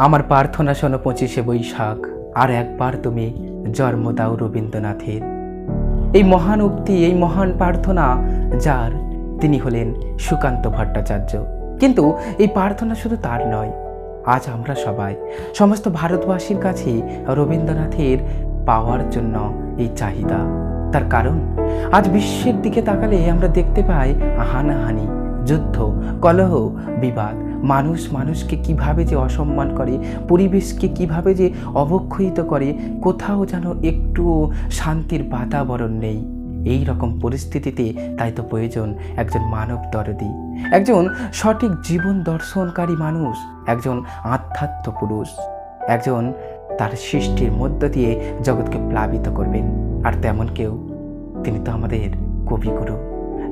আমার প্রার্থনা শোনো পঁচিশে বৈশাখ, আর একবার তুমি জন্ম দাও রবীন্দ্রনাথের। এই মহান উক্তি, এই মহান প্রার্থনা, যার তিনি হলেন সুকান্ত ভট্টাচার্য। কিন্তু এই প্রার্থনা শুধু তার নয়, আজ আমরা সবাই, সমস্ত ভারতবাসীর কাছে রবীন্দ্রনাথের পাওয়ার জন্য এই চাহিদা। তার কারণ, আজ বিশ্বের দিকে তাকালে আমরা দেখতে পাই হানাহানি, যুদ্ধ, কলহ, বিবাদ। মানুষ মানুষকে কীভাবে যে অসম্মান করে, পরিবেশকে কীভাবে যে অবক্ষয়িত করে, কোথাও যেন একটু শান্তির বাতাবরণ নেই। এই রকম পরিস্থিতিতে তাই তো প্রয়োজন একজন মানব দরদি। একজন সঠিক জীবন দর্শনকারী মানুষ, একজন আধ্যাত্ম পুরুষ, একজন তার সৃষ্টির মধ্য দিয়ে জগৎকে প্লাবিত করবেন। আর তেমন কেউ, তিনি তো আমাদের কবিগুরু।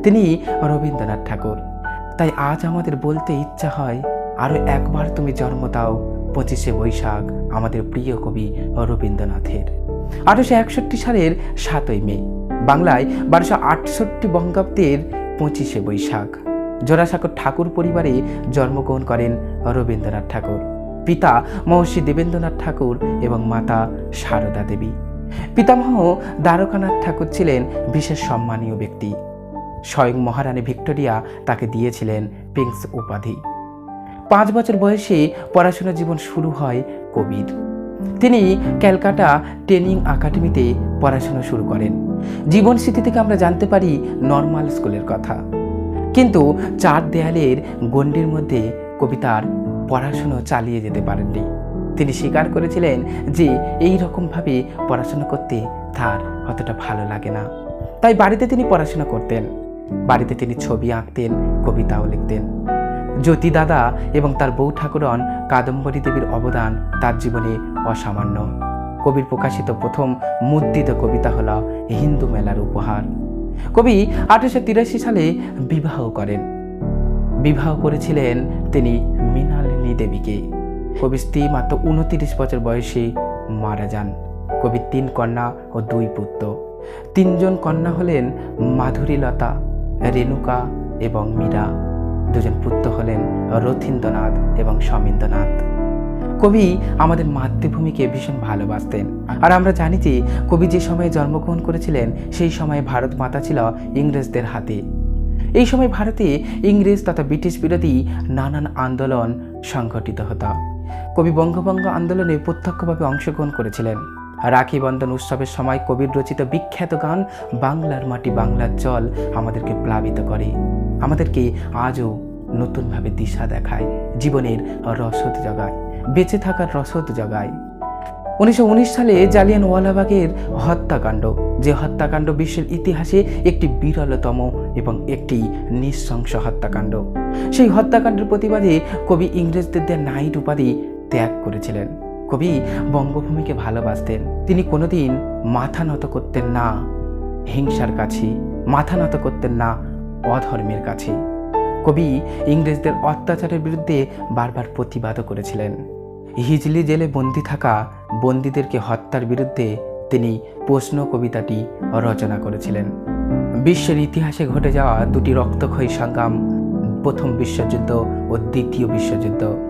তিনি রবীন্দ্রনাথ ঠাকুর। তাই আজ আমাদের বলতে ইচ্ছা হয়, আরও একবার তুমি জন্ম দাও পঁচিশে বৈশাখ আমাদের প্রিয় কবি রবীন্দ্রনাথের। আঠারোশো একষট্টি সালের সাতই মে, বাংলায় বারোশো আটষট্টি বঙ্গাব্দের পঁচিশে বৈশাখ। জোড়াসাঁকর ঠাকুর পরিবারে জন্মগ্রহণ করেন রবীন্দ্রনাথ ঠাকুর। পিতা মহর্ষি দেবেন্দ্রনাথ ঠাকুর এবং মাতা সারদা দেবী। পিতামহ দ্বারকানাথ ঠাকুর ছিলেন বিশেষ সম্মানীয় ব্যক্তি। স্বয়ং মহারানী ভিক্টোরিয়া তাকে দিয়েছিলেন পিংস উপাধি। পাঁচ বছর বয়সে পড়াশোনা জীবন শুরু হয় কবির তিনি ক্যালকাটা ট্রেনিং একাডেমিতে পড়াশোনা শুরু করেন। জীবন স্মৃতি থেকে আমরা জানতে পারি নর্মাল স্কুলের কথা। কিন্তু চার দেয়ালের গণ্ডির মধ্যে কবিতার পড়াশুনো চালিয়ে যেতে পারেননি। তিনি স্বীকার করেছিলেন যে এই রকমভাবে পড়াশোনা করতে তার অতটা ভালো লাগে না। তাই বাড়িতে তিনি পড়াশোনা করতেন। বাড়িতে তিনি ছবি আঁকতেন, কবিতাও লিখতেন। জ্যোতি দাদা এবং তার বউ ঠাকুরন কাদম্বরী দেবীর অবদান তার জীবনে অসামান্য। কবির প্রকাশিত প্রথম মুদ্রিত কবিতা হল হিন্দু মেলার উপহার। কবি আঠারোশো তিরাশি সালে বিবাহ করেন। বিবাহ করেছিলেন তিনি মৃণালিনী দেবীকে। কবি স্ত্রী মাত্র উনতিরিশ বছর বয়সে মারা যান। কবির তিন কন্যা ও দুই পুত্র। তিনজন কন্যা হলেন মাধুরীলতা রেণুকা এবং মীরা দুজন পুত্র হলেন রথীন্দ্রনাথ এবং সমীন্দ্রনাথ। কবি আমাদের মাতৃভূমিকে ভীষণ ভালোবাসতেন। আর আমরা জানি যে কবি যে সময়ে জন্মগ্রহণ করেছিলেন, সেই সময়ে ভারত মাতা ছিল ইংরেজদের হাতে। এই সময় ভারতে ইংরেজ তথা ব্রিটিশ বিরোধী নানান আন্দোলন সংঘটিত হতো। কবি বঙ্গভঙ্গ আন্দোলনে প্রত্যক্ষভাবে অংশগ্রহণ করেছিলেন। রাখি বন্ধন উৎসবের সময় কবির রচিত বিখ্যাত গান, বাংলার মাটি, বাংলার জল আমাদেরকে প্লাবিত করে। আমাদেরকে আজও নতুনভাবে দিশা দেখায়, জীবনের রসদ জগায়, বেঁচে থাকার রসদ জগায়। উনিশশো সালে জালিয়ানওয়ালাবাগের হত্যাকাণ্ড, যে হত্যাকাণ্ড বিশ্বের ইতিহাসে একটি বিরলতম এবং একটি নৃশংস হত্যাকাণ্ড। সেই হত্যাকাণ্ডের প্রতিবাদে কবি ইংরেজদের দেয়া নাইট উপাধি ত্যাগ করেছিলেন। কবি বঙ্গভূমিকে ভালোবাসতেন। তিনি কোনোদিন মাথা নত করতেন না, হিংসার কাছে, মাথা নত করতেন না, অধর্মের কাছে। কবি ইংরেজদের অত্যাচারের বিরুদ্ধে বারবার প্রতিবাদও করেছিলেন। হিজলি জেলে বন্দি থাকা বন্দীদেরকে হত্যার বিরুদ্ধে তিনি প্রশ্ন কবিতাটি রচনা করেছিলেন। বিশ্বের ইতিহাসে ঘটে যাওয়া দুটি রক্তক্ষয়ী সংগ্রাম, প্রথম বিশ্বযুদ্ধ ও দ্বিতীয় বিশ্বযুদ্ধ।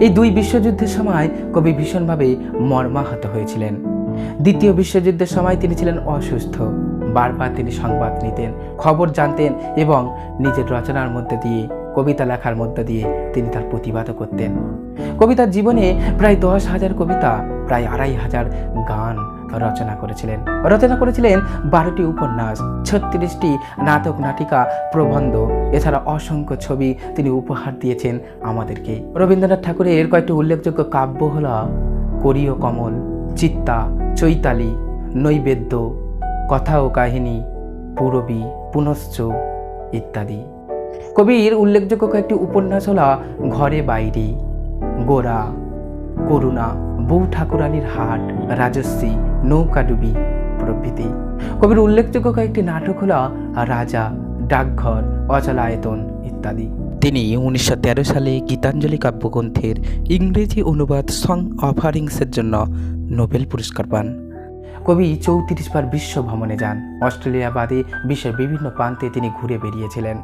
এই দুই বিশ্বযুদ্ধের সময় কবি ভীষণভাবে মর্মাহত হয়েছিলেন। দ্বিতীয় বিশ্বযুদ্ধের সময় তিনি ছিলেন অসুস্থ। বারবার তিনি সংবাদ নিতেন, খবর জানতেন এবং নিজের রচনার মধ্যে দিয়ে, কবিতা লেখার মধ্যে দিয়ে তিনি তার প্রতিবাদও করতেন। কবিতার জীবনে প্রায় দশ হাজার কবিতা, প্রায় আড়াই হাজার গান রচনা করেছিলেন। রচনা করেছিলেন বারোটি উপন্যাস, ছত্রিশটি নাটক নাটিকা, প্রবন্ধ। এছাড়া অসংখ্য ছবি তিনি উপহার দিয়েছেন আমাদেরকে। রবীন্দ্রনাথ ঠাকুরের কয়েকটি উল্লেখযোগ্য কাব্য হল করিও কমল, চিত্তা, চৈতালি, নৈবেদ্য, কথা ও কাহিনী, পূরবী, পুনশ্চ ইত্যাদি। কবির উল্লেখযোগ্য কয়েকটি উপন্যাস হল ঘরে বাইরে গোরা করুণা বউ ঠাকুরানীর হাট রাজশ্রী নৌকাডুবি প্রভৃতি। কবির উল্লেখযোগ্য কয়েকটি নাটক হল রাজা ডাকঘর অচলায়তন ইত্যাদি। তিনি উনিশশো তেরো সালে গীতাঞ্জলি কাব্যগ্রন্থের ইংরেজি অনুবাদ সং অফারিংসের জন্য নোবেল পুরস্কার পান। কবি চৌত্রিশ বার বিশ্ব ভ্রমণে যান। অস্ট্রেলিয়া বাদে বিশ্বের বিভিন্ন প্রান্তে তিনি ঘুরে বেরিয়েছিলেন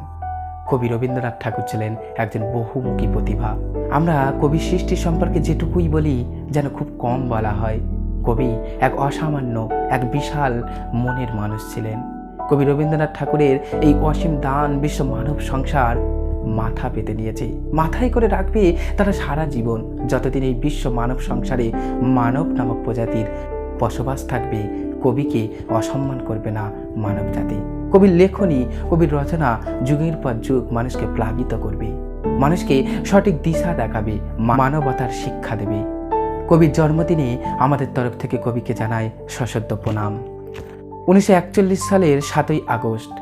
কবি রবীন্দ্রনাথ ঠাকুর ছিলেন একজন বহুমুখী প্রতিভা। আমরা কবি সৃষ্টি সম্পর্কে যেটুকুই বলি, যেন খুব কম বলা হয়। কবি এক অসামান্য, এক বিশাল মনের মানুষ ছিলেন। কবি রবীন্দ্রনাথ ঠাকুরের এই অসীম দান বিশ্ব মানব সংসার মাথা পেতে নিয়েছে। মাথায় করে রাখবে তারা সারা জীবন যতদিন এই বিশ্ব মানব সংসারে মানব নামক প্রজাতির বসবাস থাকবে, কবিকে অসম্মান করবে না মানব জাতি। কবির লেখনী, কবির রচনা যুগের পর যুগ মানুষকে প্লাবিত করবে। মানুষকে সঠিক দিশা দেখাবে, মানবতার শিক্ষা দেবে। কবির জন্মদিনে আমাদের তরফ থেকে কবিকে জানায় সশদ্য প্রণাম। উনিশশো একচল্লিশ সালের সাতই আগস্ট,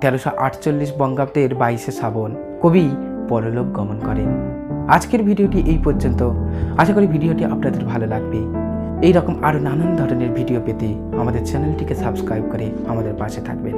তেরোশো আটচল্লিশ বঙ্গাব্দের বাইশে শ্রাবণ, কবি পরলোক গমন করেন। আজকের ভিডিওটি এই পর্যন্ত। আশা করি ভিডিওটি আপনাদের ভালো লাগবে। এই রকম আরও নানান ধরনের ভিডিও পেতে আমাদের চ্যানেলটিকে সাবস্ক্রাইব করে আমাদের পাশে থাকবেন।